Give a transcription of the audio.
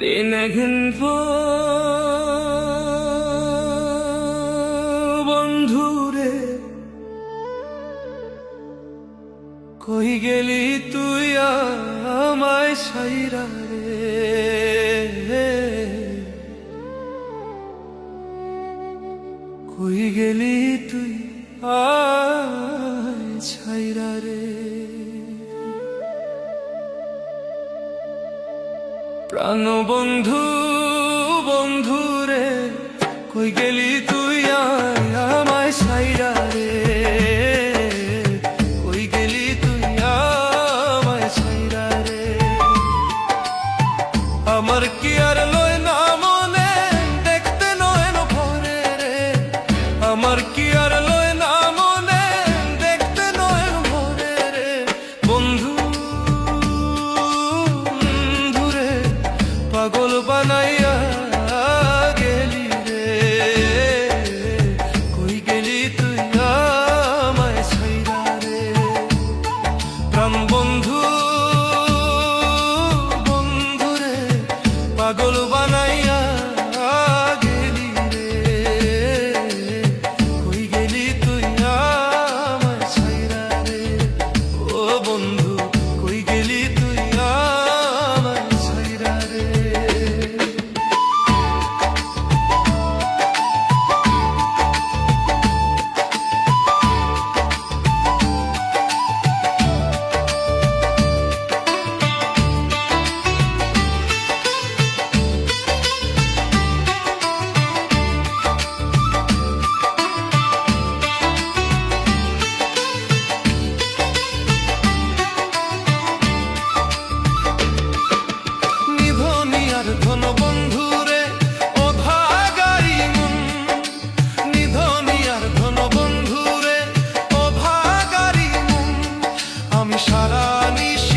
দিন ঘিনব বন্ধুরে, কই গেলি তুই আমায় সাইরা রে? কই গেলি তুই আয় ছাইরা রে? প্রাণ বন্ধু বন্ধু রে কই গেলি তুই? বানাইয়া Paranishi.